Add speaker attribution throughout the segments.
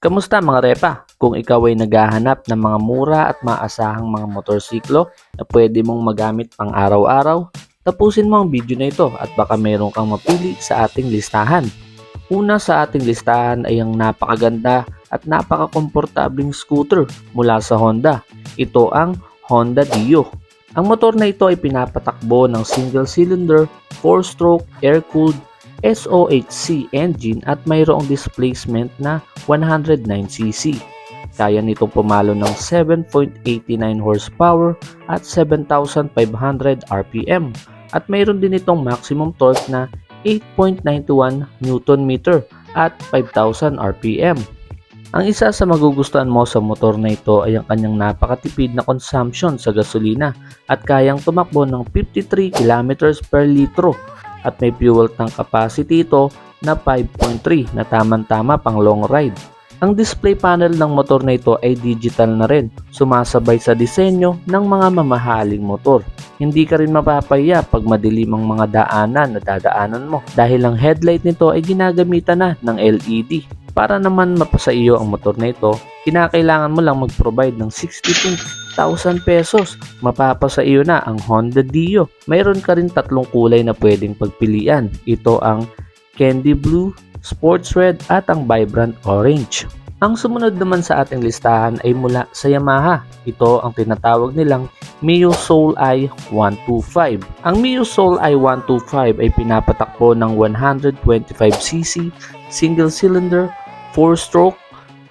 Speaker 1: Kamusta mga repa? Kung ikaw ay naghahanap ng mga mura at maasahang mga motorsiklo na pwede mong magamit pang araw-araw, tapusin mo ang video na ito at baka meron kang mapili sa ating listahan. Una sa ating listahan ay ang napakaganda at napakakomportabling scooter mula sa Honda. Ito ang Honda Dio. Ang motor na ito ay pinapatakbo ng single-cylinder, 4-stroke, air-cooled SOHC engine at mayroong displacement na 109cc. Kaya nitong pumalo ng 7.89 horsepower at 7,500 RPM at mayroon din itong maximum torque na 8.91 Newton meter at 5,000 RPM. Ang isa sa magugustuhan mo sa motor na ito ay ang kanyang napakatipid na consumption sa gasolina at kayang tumakbo ng 53 km per litro at may fuel tank capacity ito na 5.3 na tamang-tama pang long ride. Ang display panel ng motor na ito ay digital na rin, sumasabay sa disenyo ng mga mamahaling motor. Hindi ka rin mapapaya pag madilim ang mga daanan na dadaanan mo dahil ang headlight nito ay ginagamitan na ng LED. Para naman mapasa iyo ang motor na ito, kinakailangan mo lang mag-provide ng 62,000 pesos. Mapapasa iyo na ang Honda Dio. Mayroon ka rin tatlong kulay na pwedeng pagpilian. Ito ang Candy Blue, Sports Red at ang Vibrant Orange. Ang sumunod naman sa ating listahan ay mula sa Yamaha. Ito ang tinatawag nilang Mio Soul i 125. Ang Mio Soul i 125 ay pinapatakbo ng 125cc single cylinder 4-stroke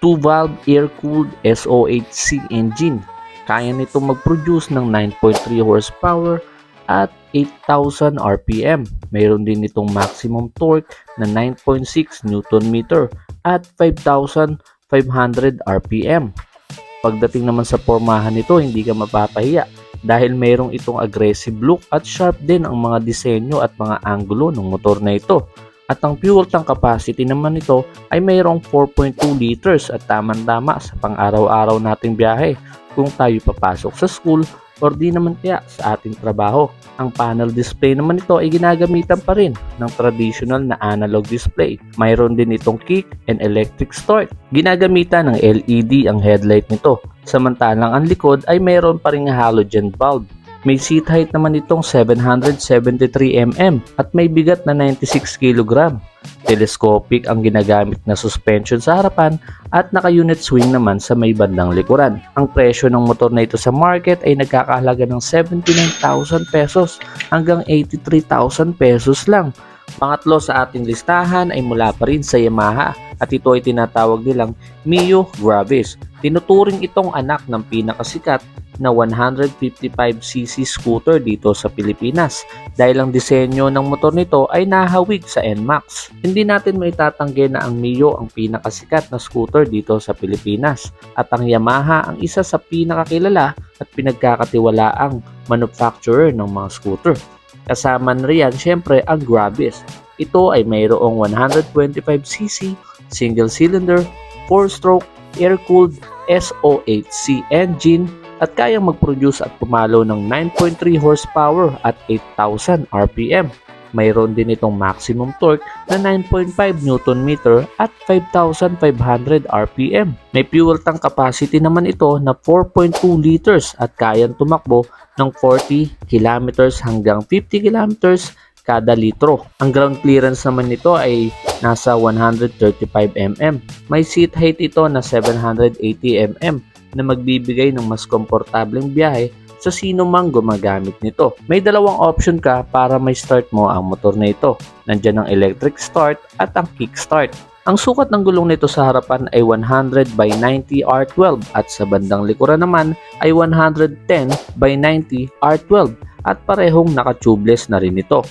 Speaker 1: 2-valve air-cooled SOHC engine. Kaya nito mag-produce ng 9.3 horsepower at 8,000 RPM. Mayroon din itong maximum torque na 9.6 Newton meter at 5,500 RPM. Pagdating naman sa pormahan nito, hindi ka mapapahiya dahil mayroong itong aggressive look at sharp din ang mga disenyo at mga anggulo ng motor na ito. At ang fuel tank capacity naman nito ay mayroong 4.2 liters at tamang-tama sa pang-araw-araw nating biyahe kung tayo papasok sa school or di naman kaya sa ating trabaho. Ang panel display naman ito ay ginagamitan pa rin ng traditional na analog display. Mayroon din itong kick and electric start. Ginagamitan ng LED ang headlight nito. Samantalang ang likod ay mayroon pa ring halogen bulb. May seat height naman itong 773mm at may bigat na 96 kg. Telescopic ang ginagamit na suspension sa harapan at naka-unit swing naman sa may bandang likuran. Ang presyo ng motor na ito sa market ay nagkakahalaga ng 79,000 pesos hanggang 83,000 pesos lang. Pangatlo sa ating listahan ay mula pa rin sa Yamaha at ito ay tinatawag nilang Mio Gravis. Tinuturing itong anak ng pinakasikat na 155cc scooter dito sa Pilipinas dahil ang disenyo ng motor nito ay nahawig sa NMAX. Hindi natin maitatanggi na ang Mio ang pinakasikat na scooter dito sa Pilipinas at ang Yamaha ang isa sa pinakakilala at pinagkakatiwalaang manufacturer ng mga scooter. Kasama na riyan syempre ang Gravis. Ito ay mayroong 125cc, single cylinder, 4-stroke, air-cooled SOHC engine at kayang mag-produce at pumalo ng 9.3 horsepower at 8,000 RPM. Mayroon din itong maximum torque na 9.5 Newton meter at 5,500 RPM. May fuel tank capacity naman ito na 4.2 liters at kayang tumakbo ng 40 kilometers hanggang 50 kilometers kada litro. Ang ground clearance naman nito ay nasa 135 mm. May seat height ito na 780 mm na magbibigay ng mas komportableng biyahe sa sino mang gumagamit nito. May dalawang option ka para may start mo ang motor na ito. Nandiyan ang electric start at ang kick start. Ang sukat ng gulong nito sa harapan ay 100 by 90 R12 at sa bandang likuran naman ay 110 by 90 R12 at parehong naka-tubeless na rin ito.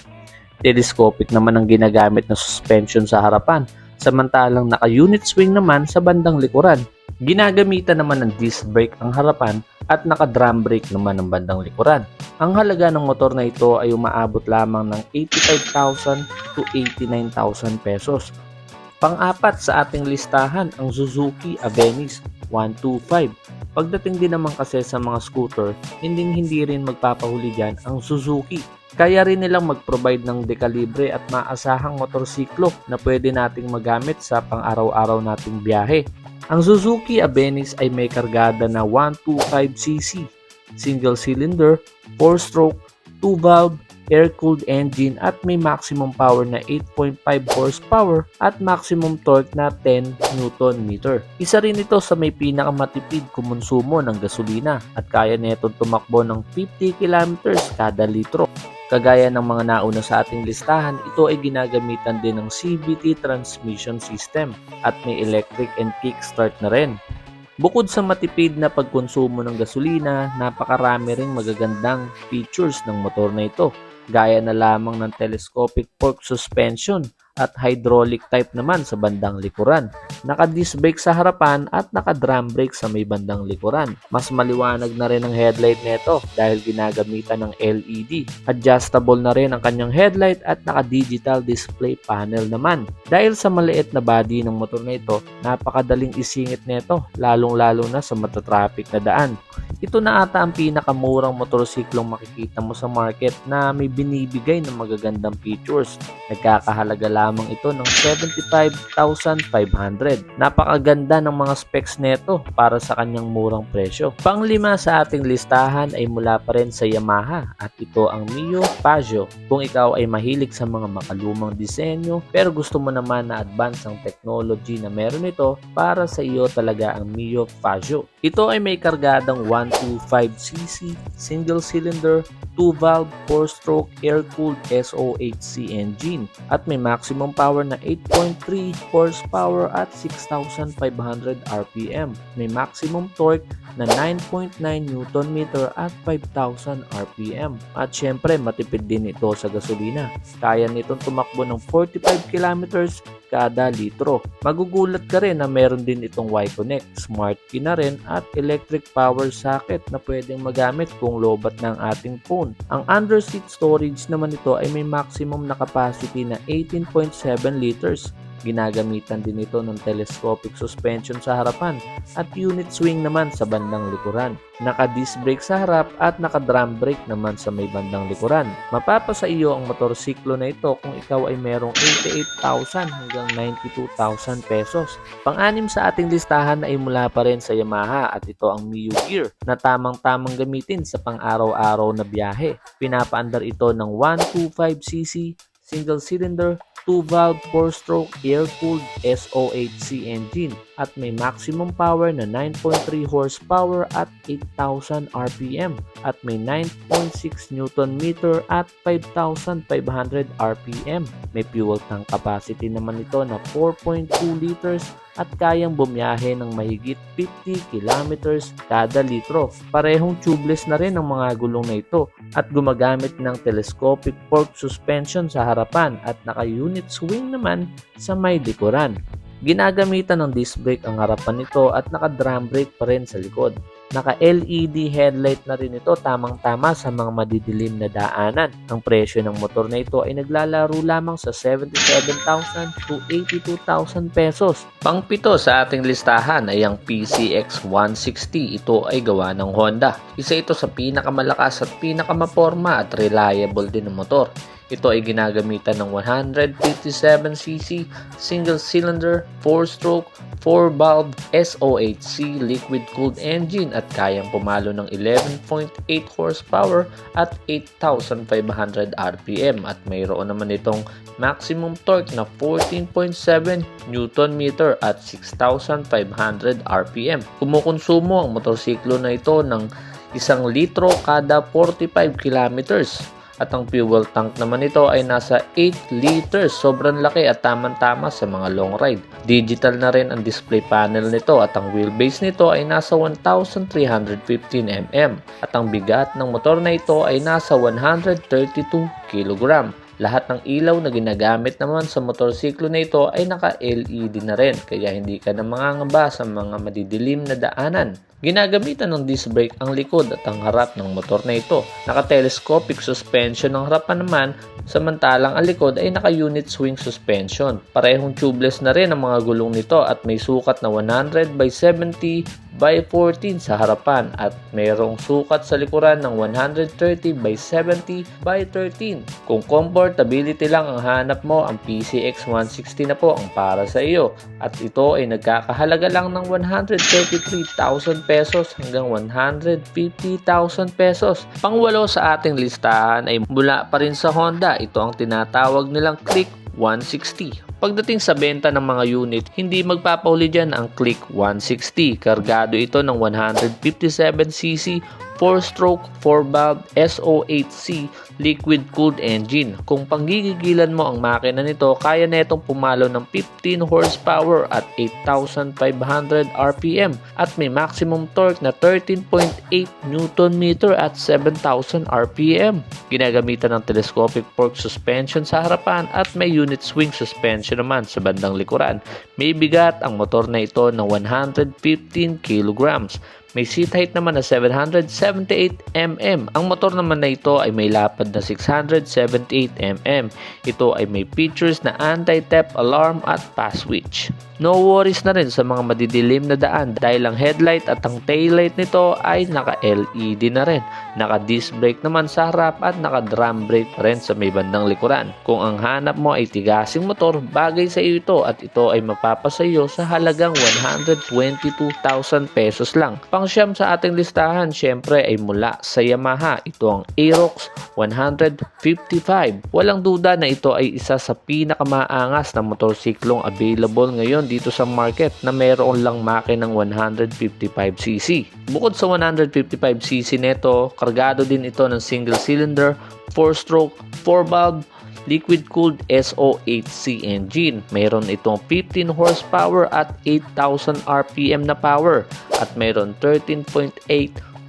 Speaker 1: Telescopic naman ang ginagamit na suspension sa harapan, samantalang naka-unit swing naman sa bandang likuran. Ginagamitan naman ng disc brake ang harapan at naka-drum brake naman ang bandang likuran. Ang halaga ng motor na ito ay umaabot lamang ng 85,000 to 89,000 pesos. Pang-apat sa ating listahan ang Suzuki Avenis 125. Pagdating din naman kasi sa mga scooter, hindi hindi rin magpapahuli dyan ang Suzuki. Kaya rin nilang mag-provide ng dekalibre at maasahang motorsiklo na pwede nating magamit sa pang-araw-araw nating biyahe. Ang Suzuki Abenis ay may kargada na 125cc, single cylinder, 4-stroke, 2-valve, air-cooled engine at may maximum power na 8.5 horsepower at maximum torque na 10 Nm. Isa rin ito sa may pinakamatipid kumonsumo ng gasolina at kaya nito tumakbo ng 50 km kada litro. Kagaya ng mga nauna sa ating listahan, ito ay ginagamitan din ng CVT transmission system at may electric and kickstart na rin. Bukod sa matipid na pagkonsumo ng gasolina, napakarami ring magagandang features ng motor na ito, gaya na lamang ng telescopic fork suspension at hydraulic type naman sa bandang likuran. Naka-disc brake sa harapan at naka-drum brake sa may bandang likuran. Mas maliwanag na rin ang headlight nito dahil ginagamitan ng LED. Adjustable na rin ang kanyang headlight at naka-digital display panel naman. Dahil sa maliit na body ng motor na ito, napakadaling isingit nito lalong-lalo na sa matatraffic na daan. Ito na ata ang pinakamurang motorsiklong makikita mo sa market na may binibigay ng magagandang features. Nagkakahalaga lamang ito ng 75,500. Napakaganda ng mga specs nito para sa kanyang murang presyo. Panglima sa ating listahan ay mula pa rin sa Yamaha at ito ang Mio Pagio. Kung ikaw ay mahilig sa mga makalumang disenyo pero gusto mo naman na advance ang technology na meron ito, para sa iyo talaga ang Mio Pagio. Ito ay may kargadang 125cc, single cylinder, 2-valve, 4-stroke, air-cooled SO8C engine at may maximum power na 8.3 horsepower at 6,500 RPM. May maximum torque na 9.9 Nm at 5,000 RPM. At syempre, matipid din ito sa gasolina. Kaya nitong tumakbo ng 45 km kada litro. Magugulat ka rin na meron din itong Y-Connect, smart key na rin at electric power socket na pwedeng magamit kung lobat ng ating phone. Ang underseat storage naman ito ay may maximum na capacity na 18.7 liters Ginagamitan din ito ng telescopic suspension sa harapan at unit swing naman sa bandang likuran. Naka-disc brake sa harap at naka-drum brake naman sa may bandang likuran. Mapapasa iyo ang motorsiklo na ito kung ikaw ay merong 88,000 hanggang 92,000 pesos. Pang-anim sa ating listahan ay mula pa rin sa Yamaha at ito ang Miu Gear na tamang-tamang gamitin sa pang-araw-araw na biyahe. Pinapaandar ito ng 125cc single cylinder 2-valve 4-stroke air-cooled SO8C engine at may maximum power na 9.3 horsepower at 8,000 RPM at may 9.6 Nm at 5,500 RPM. May fuel tank capacity naman ito na 4.2 liters at kayang bumiyahe ng mahigit 50 kilometers kada litro. Parehong tubeless na rin ang mga gulong na ito at gumagamit ng telescopic fork suspension sa harapan at naka-unit swing naman sa may likuran. Ginagamitan ng disc brake ang harapan nito at naka-drum brake pa rin sa likod. Naka-LED headlight na rin ito tamang-tama sa mga madidilim na daanan. Ang presyo ng motor na ito ay naglalaro lamang sa 77,000 to 82,000 pesos. Pangpito sa ating listahan ay ang PCX 160. Ito ay gawa ng Honda. Isa ito sa pinakamalakas at pinakamaporma at reliable din ng motor. Ito ay ginagamitan ng 157cc single cylinder 4-stroke 4-valve SO8C liquid-cooled engine at kayang pumalo ng 11.8 horsepower at 8,500 RPM at mayroon naman itong maximum torque na 14.7 Nm at 6,500 RPM. Kumukonsumo ang motorsiklo na ito ng isang litro kada 45 kilometers at ang fuel tank naman nito ay nasa 8 liters. Sobrang laki at tamang-tama sa mga long ride. Digital na rin ang display panel nito at ang wheelbase nito ay nasa 1,315 mm at ang bigat ng motor na ito ay nasa 132 kg. Lahat ng ilaw na ginagamit naman sa motorsiklo na ito ay naka-LED na rin kaya hindi ka na mangangamba sa mga madidilim na daanan. Ginagamitan ng disc brake ang likod at ang harap ng motor na ito. Naka-telescopic suspension ang harapan naman, samantalang ang likod ay naka-unit swing suspension. Parehong tubeless na rin ang mga gulong nito at may sukat na 100 by 70 by 14 sa harapan at mayroong sukat sa likuran ng 130 by 70 by 13. Kung comfortability lang ang hanap mo, ang PCX 160 na po ang para sa iyo at ito ay nagkakahalaga lang ng 133,000 pesos hanggang 150,000 pesos. Pangwalo sa ating listahan ay mula pa rin sa Honda. Ito ang tinatawag nilang Click 160. Pagdating sa benta ng mga unit, hindi magpapahuli dyan ang Click 160. Kargado ito ng 157cc 4-stroke 4-valve SO8C liquid-cooled engine. Kung panggigigilan mo ang makina nito, kaya na itong pumalo ng 15 horsepower at 8,500 RPM at may maximum torque na 13.8 Nm at 7,000 RPM. Ginagamitan ng telescopic fork suspension sa harapan at may unit swing suspension naman sa bandang likuran. May bigat ang motor na ito ng 115 kilograms. May seat height naman na 778 mm. Ang motor naman na ito ay may lapad na 678 mm. Ito ay may features na anti-theft alarm at pass switch. No worries na rin sa mga madidilim na daan dahil ang headlight at ang taillight nito ay naka-LED na rin. Naka-disc brake naman sa harap at naka-drum brake rin sa may bandang likuran. Kung ang hanap mo ay tigasing motor, bagay sa iyo ito at ito ay mapapasayo sa halagang 122,000 pesos lang. Pangsyam sa ating listahan, syempre ay mula sa Yamaha. Ito ang Aerox 155. Walang duda na ito ay isa sa pinakamaangas na motorsiklong available ngayon dito sa market na meron lang makinang 155cc. Bukod sa 155cc neto, kargado din ito ng single cylinder, 4-stroke, 4-valve, liquid-cooled SO8C engine. Mayroon itong 15 horsepower at 8,000 RPM na power at mayroon 13.8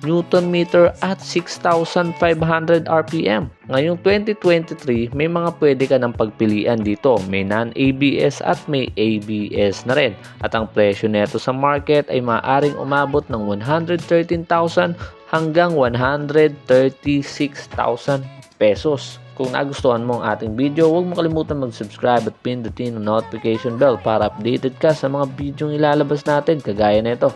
Speaker 1: Newton meter at 6,500 RPM. Ngayong 2023, may mga pwede ka ng pagpilian dito. May non-ABS at may ABS na rin. At ang presyo nito sa market ay maaring umabot ng 113,000 hanggang 136,000 pesos. Kung nagustuhan mo ang ating video, huwag mo kalimutan mag-subscribe at pindutin ang notification bell para updated ka sa mga video ilalabas natin kagaya nito.